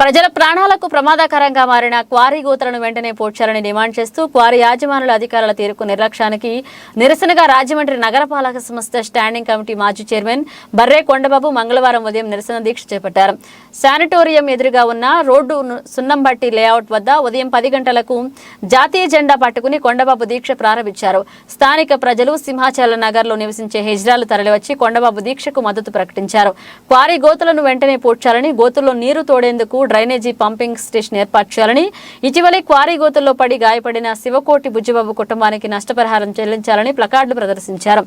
ప్రజల ప్రాణాలకు ప్రమాదకరంగా మారిన క్వారీ గోతలను వెంటనే పోడ్చాలని డిమాండ్ చేస్తూ క్వారీ యాజమానుల అధికారుల తీరుకు నిర్లక్ష్యానికి నిరసనగా రాజమండ్రి నగరపాలక సంస్థ స్టాండింగ్ కమిటీ మాజీ చైర్మన్ బర్రే కొండబాబు మంగళవారం ఉదయం నిరసన దీక్ష చేపట్టారు. శానిటోరియం ఎదురుగా ఉన్న రోడ్డు ను- సున్నంబట్టి లేఅవుట్ వద్ద ఉదయం పది గంటలకు జాతీయ జెండా పట్టుకుని కొండబాబు దీక్ష ప్రారంభించారు. స్థానిక ప్రజలు సింహాచల నగర్లో నివసించే హెజ్రాలు తరలివచ్చి కొండబాబు దీక్షకు మద్దతు ప్రకటించారు. క్వారీ గోతులను వెంటనే పూడ్చాలని గోతుల్లో నీరు తోడేందుకు డ్రైనేజీ పంపింగ్ స్టేషన్ ఏర్పాటు చేయాలని. ఇటీవలే క్వారీ గోతుల్లో పడి గాయపడిన శివకోటి బుజ్జిబాబు కుటుంబానికి నష్టపరిహారం చెల్లించాలని ప్లకార్డులు ప్రదర్శించారు.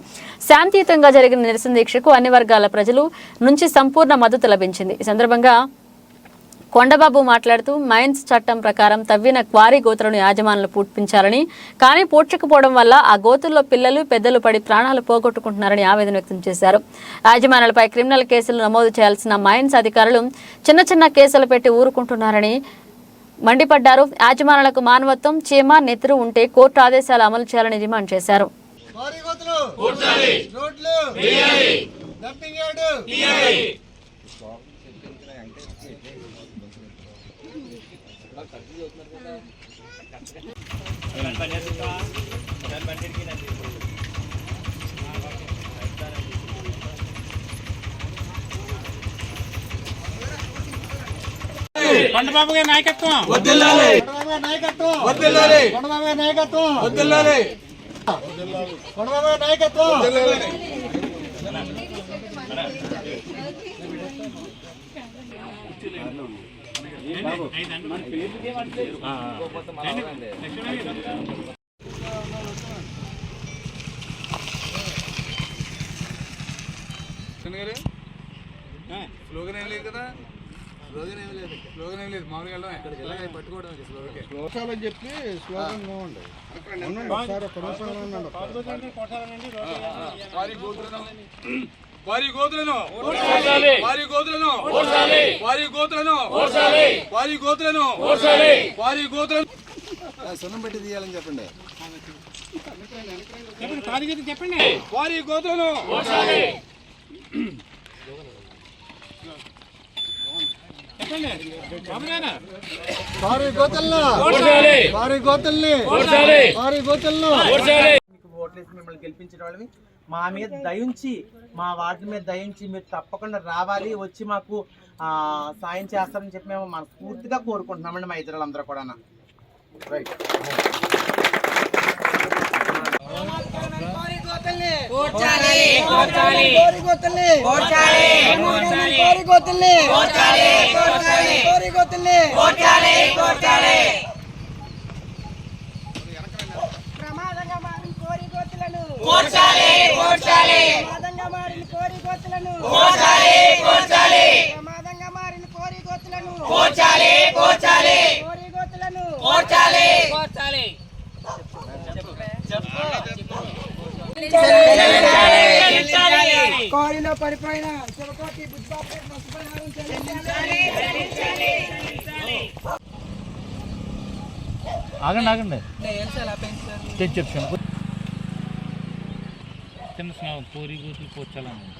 శాంతియుతంగా జరిగిన నిరసన దీక్షకు అన్ని వర్గాల ప్రజలు నుంచి సంపూర్ణ మద్దతు లభించింది. ఈ సందర్భంగా కొండబాబు మాట్లాడుతూ మైన్స్ చట్టం ప్రకారం తవ్విన క్వారీ గోతులను యాజమానులు పూడ్పించాలని కానీ పూడ్చకపోవడం వల్ల ఆ గోతుల్లో పిల్లలు పెద్దలు పడి ప్రాణాలు పోగొట్టుకుంటున్నారని ఆవేదన వ్యక్తం చేశారు. యాజమానులపై క్రిమినల్ కేసులు నమోదు చేయాల్సిన మైన్స్ అధికారులు చిన్న చిన్న కేసులు పెట్టి ఊరుకుంటున్నారని మండిపడ్డారు. యాజమానులకు మానవత్వం చీమ నెత్తురు ఉంటే కోర్టు ఆదేశాలు అమలు చేయాలని డిమాండ్ చేశారు. డంపింగ్ కొండబాబు గారి నాయకత్వం. కొండబాబు గారి నాయకత్వం. కొండబాబు గారి నాయకత్వం. కొండబాబు గారి నాయకత్వం. స్లోగన్ ఏం లేదు కదా స్లోగన్ ఏం లేదు స్లోగన్ ఏం లేదు మామూలుగా వెళ్ళడం పట్టుకోవడం స్లోగన్ అని చెప్పి స్లోగన్ ఉండండి ఉండండి ఒకసారి ఒక్క నిమిషం ఉండండి వారి గోతులను వారి గోతులను వారి గోతులను వారి గోతులను వారి గోతులను వారి సున్నం పెట్టి తీయాలని చెప్పండి. చెప్పండి చెప్పండి. వారి గోతులను గారు. భారీ గోతులను. భారీ గోతుల్ని. భారీ గోతులను. మీకు ఓట్లేసి మిమ్మల్ని గెలిపించిన వాళ్ళని మా మీద దయించి మా వార్డు మీద దయించి మీరు తప్పకుండా రావాలి వచ్చి మాకు ఆ, సాయం చేస్తారని చెప్పి మేము మనస్ఫూర్తిగా కోరుకుంటున్నామండి మా ఇద్దరులందరూ కూడా రైట్ మారిన కోరి గోతులను కోర్చాలి కోర్చాలి. ప్రమాదంగా మారిన కోరి గోతులను. కోర్చాలి కోర్చాలి. ప్రమాదంగా మారిన కోరి గోతులను. కోర్చాలి కోర్చాలి. కోరి గోతులను. కోర్చాలి. కోర్చాలి. కోరిలో పడిపోయిన శివకోటి బుద్ధిబాబు నష్టపరిహారం చెల్లించాలి. ఆగండి ఆగండి. తెచ్చి చెప్పాను చిన్న స్నానం పూరి గూతులు పోచాలని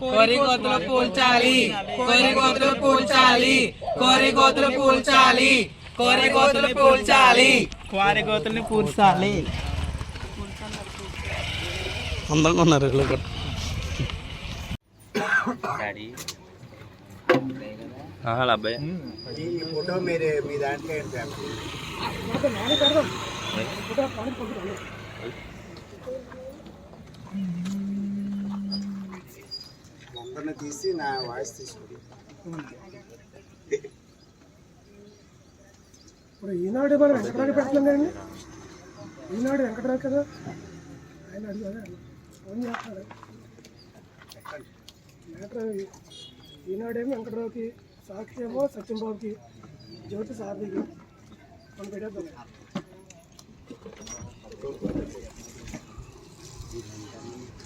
కోరి గోతులు పూల్చాలి కోరి గోతులు పూల్చాలి కోరి గోతులు పూల్చాలి కోరి గోతులు పూల్చాలి కోరి గోతుల్ని పూల్చాలి అందంగా ఉన్నారు వీళ్ళు కూడా. ఆహా, అబ్బాయి ఈ ఫోటో మీరే మీ దాంట్లో తీసి నా వాయిస్ తీసుకుంది. ఇప్పుడు ఈనాడు మనం వెంకటరావు పెట్టలేం కదండి ఈనాడు వెంకటరావు కదా? ఆయన అడిగారు? ఫోన్ చేస్తాడు మ్యాటర్ ఈనాడేమో వెంకటరావుకి సాక్షి ఏమో సత్యంబాబుకి జ్యోతి సారథికి మనం పెట్టేద్దాం. Thank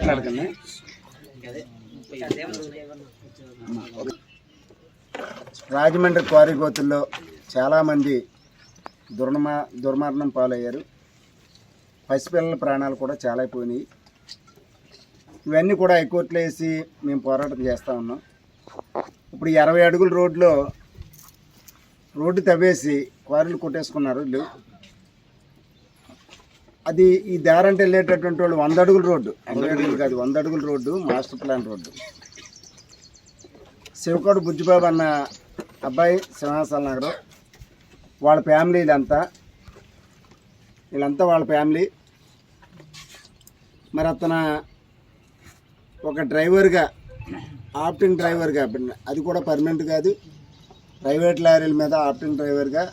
పట్టుకున్నాం రాజమండ్రి క్వారీ గోతుల్లో చాలామంది దుర్మ దుర్మరణం పాలయ్యారు. పసిపిల్లల ప్రాణాలు కూడా చాలా పోయినాయి. ఇవన్నీ కూడా హైకోర్టులో వేసి మేము పోరాటం చేస్తూ ఉన్నాం. ఇప్పుడు ఇరవై అడుగుల రోడ్లో రోడ్డు తవ్వేసి క్వారీలు కొట్టేసుకున్నారు వీళ్ళు. అది ఈ దారంటే వెళ్ళేటటువంటి వాళ్ళు వంద అడుగుల రోడ్డు. అరవై అడుగులు కాదు వంద అడుగుల రోడ్డు మాస్టర్ ప్లాన్ రోడ్డు. శివకోడు బుజ్జిబాబు అన్న అబ్బాయి సింహాసల నగరం. వాళ్ళ ఫ్యామిలీ వీళ్ళంతా వీళ్ళంతా వాళ్ళ ఫ్యామిలీ. మరి అతను ఒక డ్రైవర్గా ఆప్టింగ్ డ్రైవర్గా అది కూడా పర్మనెంట్ కాదు. ప్రైవేట్ లారీల మీద ఆప్టింగ్ డ్రైవర్గా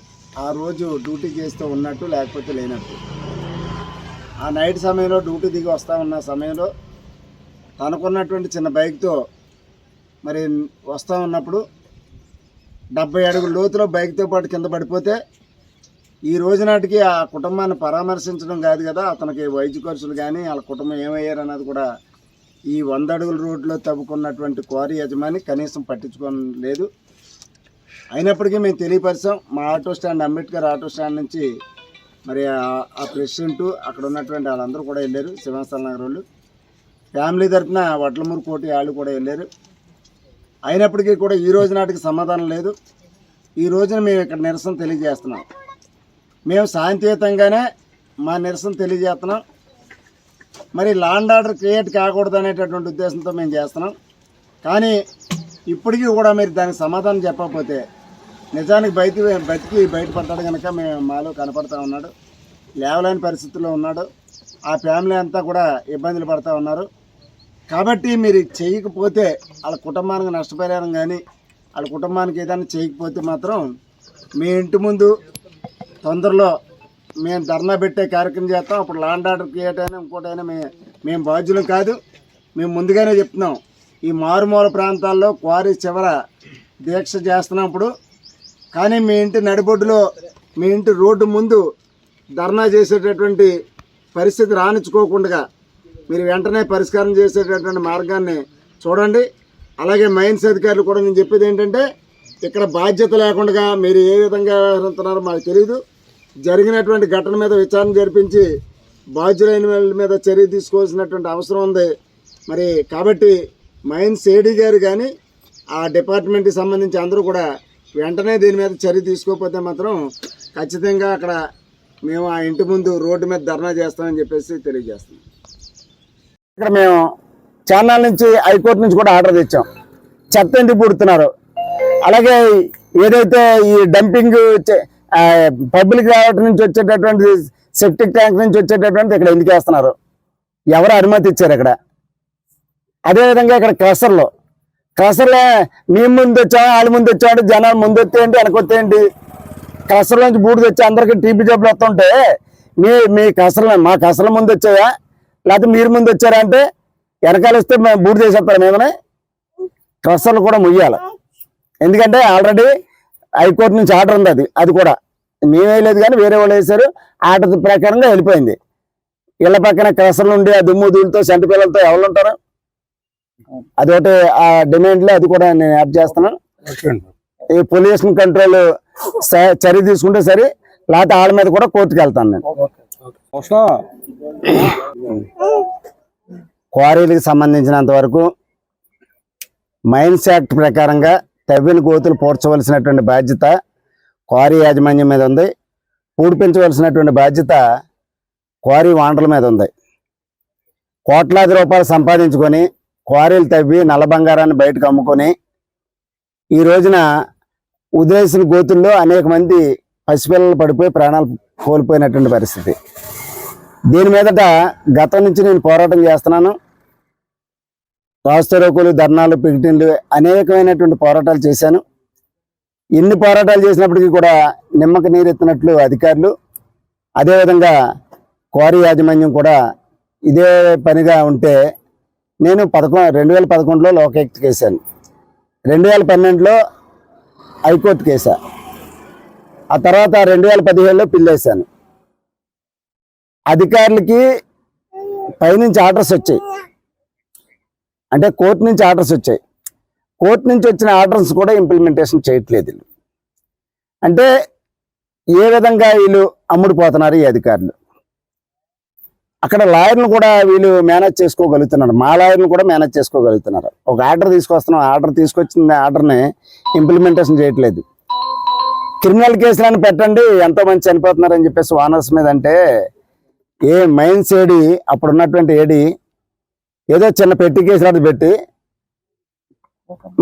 ఆ రోజు డ్యూటీ చేస్తూ ఉన్నట్టు లేకపోతే లేనట్టు. ఆ నైట్ సమయంలో డ్యూటీ దిగి వస్తూ ఉన్న సమయంలో తనకున్నటువంటి చిన్న బైక్తో మరి వస్తూ ఉన్నప్పుడు డెబ్బై అడుగుల లోతులో బైక్తో పాటు కింద పడిపోతే ఈ రోజు నాటికి ఆ కుటుంబాన్ని పరామర్శించడం కాదు కదా అతనికి వైద్య ఖర్చులు కానీ వాళ్ళ కుటుంబం ఏమయ్యారు అన్నది కూడా ఈ వంద అడుగుల రోడ్లో తవ్వుకున్నటువంటి క్వారీ యజమాని కనీసం పట్టించుకోలేదు అయినప్పటికీ మేము తెలియపరిచాం మా auto stand Ambedkar auto stand నుంచి మరి ఆ- ప్రెసిడెంట్ అక్కడ ఉన్నటువంటి వాళ్ళందరూ కూడా వెళ్ళారు సింహాచల నగర్ వాళ్ళు ఫ్యామిలీ తరఫున వడ్లమూరు కోటి వాళ్ళు కూడా వెళ్ళారు. అయినప్పటికీ కూడా ఈ రోజు నాటికి సమాధానం లేదు. ఈ రోజున మేము ఇక్కడ నిరసన తెలియజేస్తున్నాం. మేము శాంతియుతంగానే మా నిరసన తెలియజేస్తున్నాం. మరి లాండ్ ఆర్డర్ క్రియేట్ కాకూడదు అనేటటువంటి ఉద్దేశంతో మేము చేస్తున్నాం. కానీ ఇప్పటికీ కూడా మీరు దానికి సమాధానం చెప్పకపోతే నిజానికి బయట బతికి బయటపడ్డాడు కనుక మేము మాలో కనపడతా ఉన్నాడు. లేవలేని పరిస్థితుల్లో ఉన్నాడు. ఆ ఫ్యామిలీ అంతా కూడా ఇబ్బందులు పడతా ఉన్నారు. కాబట్టి మీరు చేయకపోతే వాళ్ళ కుటుంబానికి నష్టపరిహారం కానీ వాళ్ళ కుటుంబానికి ఏదైనా చేయకపోతే మాత్రం మీ ఇంటి ముందు తొందరలో మేము ధర్నా పెట్టే కార్యక్రమం చేస్తాం. అప్పుడు లాండ్ ఆర్డర్ క్రియేట్ అయినా ఇంకోటైనా మేము మేము బాధ్యులం కాదు. మేము ముందుగానే చెప్తున్నాం. ఈ మారుమూల ప్రాంతాల్లో క్వారీ చివర దీక్ష చేస్తున్నప్పుడు కానీ మీ ఇంటి నడిబొడ్డులో మీ ఇంటి రోడ్డు ముందు ధర్నా చేసేటటువంటి పరిస్థితి రాణించుకోకుండా మీరు వెంటనే పరిష్కారం చేసేటటువంటి మార్గాన్ని చూడండి. అలాగే మైన్స్ అధికారులు కూడా నేను చెప్పేది ఏంటంటే ఇక్కడ బాధ్యత లేకుండా మీరు ఏ విధంగా వ్యవహరిస్తున్నారో మాకు తెలియదు జరిగినటువంటి ఘటన మీద విచారణ జరిపించి బాధ్యులైన వాళ్ళ మీద చర్య తీసుకోవాల్సినటువంటి అవసరం ఉంది. మరి కాబట్టి మైన్స్ ఏడీ గారు కానీ ఆ డిపార్ట్మెంట్కి సంబంధించి అందరూ కూడా వెంటనే దీని మీద చర్య తీసుకోకపోతే మాత్రం ఖచ్చితంగా అక్కడ మేము ఆ ఇంటి ముందు రోడ్డు మీద ధర్నా చేస్తామని చెప్పేసి తెలియజేస్తున్నాం. ఇక్కడ మేము ఛానల్ నుంచి హైకోర్టు నుంచి కూడా ఆర్డర్ తెచ్చాం. చెత్త ఎందుకు పుడుతున్నారు? అలాగే ఏదైతే ఈ డంపింగ్ పబ్లిక్ రావటం నుంచి వచ్చేటటువంటి సెప్టిక్ ట్యాంక్ నుంచి వచ్చేటటువంటి ఇక్కడ ఎందుకు వేస్తున్నారు? ఎవరు అనుమతి ఇచ్చారు ఇక్కడ? అదేవిధంగా ఇక్కడ క్రషర్లో క్రషర్లో మీ ముందు వచ్చా వాళ్ళ ముందు వచ్చాడు జనాలు ముందు వస్తే ఏంటి వెనకొస్తే ఏంటి? నుంచి బూడిద వచ్చి అందరికి టీపీ జబ్బులు వస్తుంటే మీ మీ కసరలు మా కసరల ముందు వచ్చాయా? లేకపోతే మీరు ముందు వచ్చారా అంటే వెనకాల వస్తే మేము బూడి వేసేస్తారు మేమనే? కసరలు కూడా ముయ్యాలి. ఎందుకంటే ఆల్రెడీ హైకోర్టు నుంచి ఆర్డర్ ఉంది అది అది కూడా. మేము వేయలేదు కానీ వేరే వాళ్ళు వేశారు ఆర్డర్ ప్రకారంగా వెళ్ళిపోయింది. ఇళ్ళ పక్కన కసరలు ఉండి ఆ దుమ్ము దూలతో సెంటు పిల్లలతో ఎవరు ఉంటారు? అదొకటి ఆ డిమాండ్లో అది కూడా నేను యాడ్ చేస్తున్నాను. ఈ పొల్యూషన్ కంట్రోల్ చర్య తీసుకుంటే సరే లేకపోతే వాళ్ళ మీద కూడా కోర్టుకు వెళ్తాను నేను. క్వారీలకు సంబంధించినంత వరకు మైన్స్ యాక్ట్ ప్రకారంగా తవ్విన గోతులు పూడ్చవలసినటువంటి బాధ్యత క్వారీ యాజమాన్యం మీద ఉంది. పూడిపించవలసినటువంటి బాధ్యత క్వారీ వాండర్ల మీద ఉంది. కోట్లాది రూపాయలు సంపాదించుకొని క్వారీలు తవ్వి నల్ల బంగారాన్ని బయటకు అమ్ముకొని ఈ రోజున ఉదయసిన గోతుల్లో అనేక మంది పసిపిల్లలు పడిపోయి ప్రాణాలు కోల్పోయినటువంటి పరిస్థితి. దీని మీదట గతం నుంచి నేను పోరాటం చేస్తున్నాను. రాస్తరోకులు ధర్నాలు పికెటిన్లు అనేకమైనటువంటి పోరాటాలు చేశాను. ఎన్ని పోరాటాలు చేసినప్పటికీ కూడా నిమ్మక నీరెత్తినట్లు అధికారులు అదేవిధంగా క్వారీ యాజమాన్యం కూడా ఇదే పనిగా ఉంటే నేను పదకొ రెండు వేల పదకొండులో లోకాయుక్త కేసాను. రెండు వేల పన్నెండులో హైకోర్టు కేసా. ఆ తర్వాత రెండు వేల పదిహేడులో పిల్లేశాను అధికారులకి పైనుంచి ఆర్డర్స్ వచ్చాయి. అంటే కోర్టు నుంచి ఆర్డర్స్ వచ్చాయి. కోర్టు నుంచి వచ్చిన ఆర్డర్స్ కూడా ఇంప్లిమెంటేషన్ చేయట్లేదు అంటే ఏ విధంగా వీళ్ళు అమ్ముడుపోతున్నారు ఈ అధికారులు? అక్కడ లాయర్లు కూడా వీళ్ళు మేనేజ్ చేసుకోగలుగుతున్నారు. మా లాయర్లు కూడా మేనేజ్ చేసుకోగలుగుతున్నారు. ఒక ఆర్డర్ తీసుకొస్తున్నాం ఆర్డర్ తీసుకొచ్చిన ఆర్డర్ని ఇంప్లిమెంటేషన్ చేయట్లేదు. క్రిమినల్ కేసులను పెట్టండి ఎంతో మంది చనిపోతున్నారని చెప్పేసి ఓనర్స్ మీద అంటే ఏ మైన్స్ ఏడి అప్పుడు ఉన్నటువంటి ఏడి ఏదో చిన్న పెట్టి కేసు పెట్టి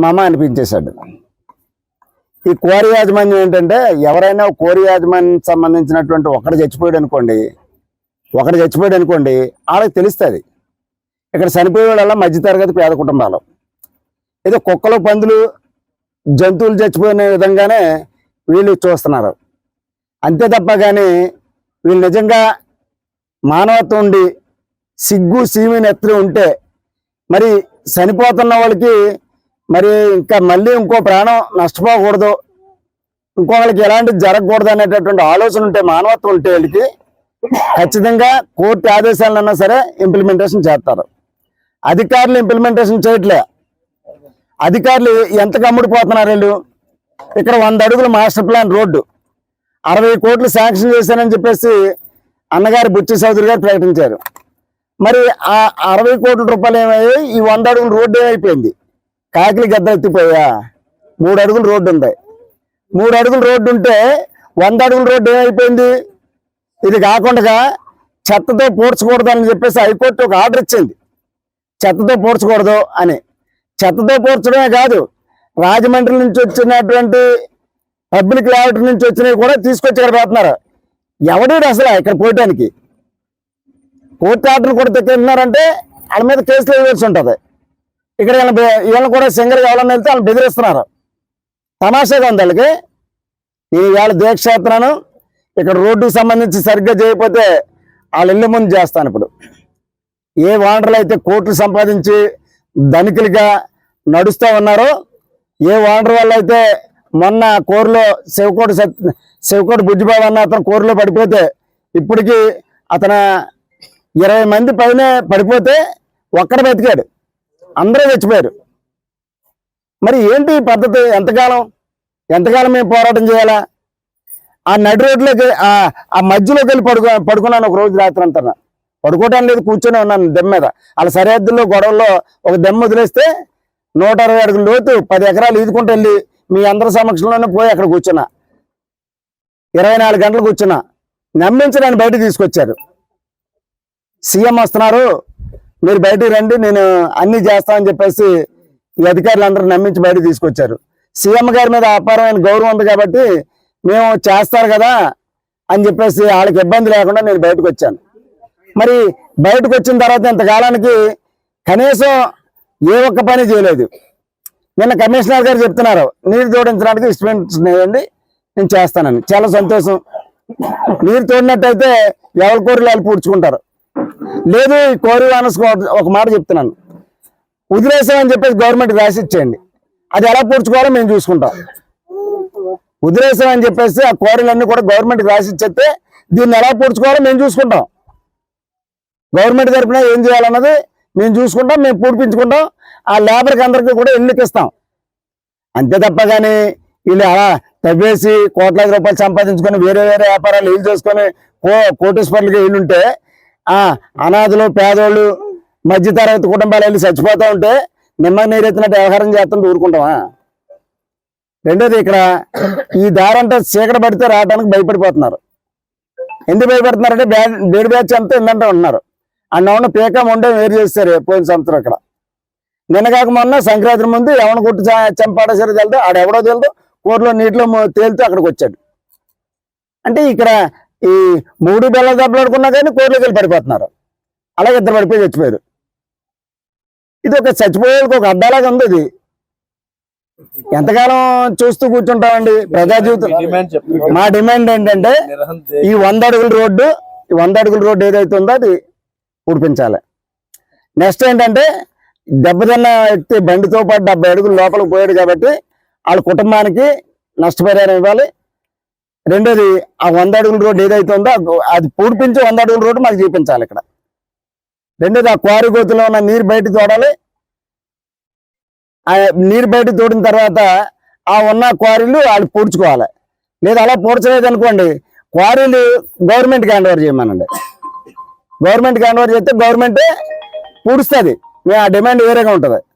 మామ అనిపించేశాడు. ఈ కోరి యాజమాన్యం ఏంటంటే ఎవరైనా కోరి యాజమాన్యం సంబంధించినటువంటి ఒకడు చచ్చిపోయాడు అనుకోండి ఒకడు చచ్చిపోయాడు అనుకోండి వాళ్ళకి తెలుస్తుంది. ఇక్కడ చనిపోయే వాళ్ళ మధ్యతరగతి పేద కుటుంబాలు. ఏదో కుక్కలు పందులు జంతువులు చచ్చిపోయిన విధంగానే వీళ్ళు చూస్తున్నారు. అంతే తప్ప కానీ వీళ్ళు నిజంగా మానవత్వం ఉండి సిగ్గు సీమి నెత్తలు ఉంటే మరి చనిపోతున్న వాళ్ళకి మరి ఇంకా మళ్ళీ ఇంకో ప్రాణం నష్టపోకూడదు. ఇంకొకరికి ఎలాంటిది జరగకూడదు అనేటటువంటి ఆలోచన ఉంటే మానవత్వం ఉంటే వీళ్ళకి ఖచ్చితంగా కోర్టు ఆదేశాలన్నా సరే ఇంప్లిమెంటేషన్ చేస్తారు. అధికారులు ఇంప్లిమెంటేషన్ చేయట్లే. అధికారులు ఎంత కమ్ముడిపోతున్నారు వీళ్ళు? ఇక్కడ వంద అడుగులు మాస్టర్ ప్లాన్ రోడ్డు. అరవై కోట్లు శాంక్షన్ చేశానని చెప్పేసి అన్నగారు బుచ్చి చౌదరి గారు ప్రకటించారు. మరి ఆ అరవై కోట్ల రూపాయలు ఏమయ్యాయి? ఈ వంద అడుగుల రోడ్డు ఏమైపోయింది? కాకిలి గద్దెత్తిపోయా మూడు అడుగులు రోడ్డు ఉంది. మూడు అడుగుల రోడ్డు ఉంటే వంద అడుగుల రోడ్డు ఏమైపోయింది? ఇది కాకుండా చెత్తతో పూడ్చకూడదు అని చెప్పేసి హైకోర్టు ఒక ఆర్డర్ ఇచ్చింది. చెత్తతో పూడ్చకూడదు అని. చెత్తతో పూడ్చడమే కాదు రాజమండ్రి నుంచి వచ్చినటువంటి పబ్లిక్ లాబరేటరీ నుంచి వచ్చినవి కూడా తీసుకొచ్చి ఇక్కడ పెడుతున్నారు. ఎవడీడు అసలు ఇక్కడ పోయటానికి? కోర్టు ఆర్డర్ కూడా తెచ్చున్నారంటే వాళ్ళ మీద కేసులు వేయవలసి ఉంటుంది. ఇక్కడ వీళ్ళని కూడా సింగర్ ఎవరన్నా వెళ్తే వాళ్ళని బెదిరిస్తున్నారు. తమాషాగా ఉంది వాళ్ళకి నేను ఇవాళ దీక్ష చేస్తున్నాను ఇక్కడ రోడ్డుకు సంబంధించి సరిగ్గా చేయకపోతే వాళ్ళ ఇళ్ళ ముందు చేస్తాను ఇప్పుడు. ఏ ఓనర్లు అయితే కోట్లు సంపాదించి ధనికులుగా నడుస్తూ ఉన్నారో ఏ ఓనర్ వాళ్ళు అయితే మొన్న కోరులో శివకోటి సత్ శివకోటి బుజ్జిబాబు అన్న అతను కోరులో పడిపోతే ఇప్పటికీ అతను ఇరవై మంది పైన పడిపోతే ఒక్కడ బతికాడు. అందరూ చచ్చిపోయారు. మరి ఏంటి పద్ధతి? ఎంతకాలం? ఎంతకాలం మేము పోరాటం చేయాలా? ఆ నడి రోడ్లోకి ఆ మధ్యలోకి వెళ్ళి పడుకో పడుకున్నాను ఒక రోజు రాత్రి అంతా. పడుకోవటం లేదు కూర్చొని ఉన్నాను దెమ్మ మీద. వాళ్ళ సరిహద్దుల్లో గొడవల్లో ఒక దెమ్మ వదిలేస్తే నూట అరవై అడుగుల లోతు పది ఎకరాలు ఈదుకుంటూ వెళ్ళి మీ అందరి సమక్షంలోనే పోయి అక్కడ కూర్చున్నా. ఇరవై నాలుగు గంటలు కూర్చున్నా. నమ్మించి నన్ను బయటకు తీసుకొచ్చారు. సీఎం వస్తున్నారు. మీరు బయటికి రండి నేను అన్ని చేస్తామని చెప్పేసి ఈ అధికారులు అందరూ నమ్మించి బయటకు తీసుకొచ్చారు. సీఎం గారి మీద అపారమైన గౌరవం ఉంది కాబట్టి మేము చేస్తారు కదా అని చెప్పేసి వాళ్ళకి ఇబ్బంది లేకుండా నేను బయటకు వచ్చాను. మరి బయటకు వచ్చిన తర్వాత ఇంతకాలానికి కనీసం ఏ ఒక్క పని చేయలేదు. నిన్న కమిషనర్ గారు చెప్తున్నారు నీరు తోడించడానికి ఇన్స్ట్రుమెంట్స్ వేయండి నేను చేస్తానని. చాలా సంతోషం. నీరు తోడినట్టయితే ఎవరి కోరిలు వాళ్ళు పూడ్చుకుంటారు. లేదు ఈ కోరి వానస్ ఒక మాట చెప్తున్నాను. వదిలేసామని చెప్పేసి గవర్నమెంట్ రాసి ఇచ్చేయండి అది ఎలా పూడ్చుకోవాలో మేము చూసుకుంటాం. వదిలేసామని చెప్పేసి ఆ కోరిలన్నీ కూడా గవర్నమెంట్ రాసి ఇచ్చేస్తే దీన్ని ఎలా పూడ్చుకోవాలో మేము చూసుకుంటాం. గవర్నమెంట్ తరఫున ఏం చేయాలన్నది మేము చూసుకుంటాం మేము పూడిపించుకుంటాం. ఆ లేబర్కి అందరికీ కూడా ఇళ్ళకి ఇస్తాం. అంతే తప్ప కానీ వీళ్ళు అలా తవ్వేసి కోట్లాది రూపాయలు సంపాదించుకొని వేరే వేరే వ్యాపారాలు ఇల్లు చేసుకొని కో కోటేశ్వర్లుగా ఇల్లుంటే ఆ అనాథులు పేదోళ్ళు మధ్యతరగతి కుటుంబాలు వెళ్ళి చచ్చిపోతూ ఉంటే నిమ్మ నీరెత్తినట్టు వ్యవహారం చేస్తుంటే ఊరుకుంటామా రెండోది ఇక్కడ ఈ దారంతా చీకట పడితే రావడానికి భయపడిపోతున్నారు. ఎందుకు భయపడుతున్నారంటే బ్యా బీడ్ బ్యాచ్ అంతా ఏంటంటే ఉన్నారు. అన్న ఉన్న పీక ఉండే వేరు చేస్తారు పోయిన సంవత్సరం ఇక్కడ నిన్న కాక మొన్న సంక్రాంతి ముందు ఎవరిని కొట్టి చంపాడేసరి వెళ్తే ఆడ ఎవడో తెలుదు కూరలో నీటిలో తేలితే అక్కడికి వచ్చాడు. అంటే ఇక్కడ ఈ మూడు బెల్ల దెబ్బలాడుకున్నా కానీ కోర్టులోకి వెళ్ళి పడిపోతున్నారు. అలాగే ఇద్దరు పడిపోయి చచ్చిపోయారు. ఇది ఒక చచ్చిపోయేందుకు ఒక అడ్డాలాగా ఉంది ఇది. ఎంతకాలం చూస్తూ కూర్చుంటామండి? ప్రజా జీవితం. మా డిమాండ్ ఏంటంటే ఈ వంద అడుగుల రోడ్డు ఈ వంద అడుగుల రోడ్డు ఏదైతే ఉందో అది ఊడిపించాలి. నెక్స్ట్ ఏంటంటే దెబ్బతిన్న వ్యక్తి బండితో పాటు డెబ్బై అడుగులు లోపలికి పోయాడు కాబట్టి వాళ్ళ కుటుంబానికి నష్టపరిహారం ఇవ్వాలి. రెండోది ఆ వంద అడుగుల రోడ్డు ఏదైతే ఉందో అది- పూడిపించి వంద అడుగుల రోడ్డు మాకు చూపించాలి ఇక్కడ. రెండోది ఆ క్వారీ గోతులో ఉన్న నీరు బయట తోడాలి. ఆ నీరు బయట తోడిన తర్వాత ఆ ఉన్న క్వారీలు వాళ్ళు పూడ్చుకోవాలి. లేదా అలా పూడ్చలేదు అనుకోండి క్వారీలు గవర్నమెంట్కి హ్యాండ్ ఓవర్ చేయమనండి. గవర్నమెంట్కి హ్యాండ్ ఓవర్ చేస్తే గవర్నమెంటే పూడుస్తుంది. మేము ఆ డిమాండ్ వేరేగా ఉంటుంది.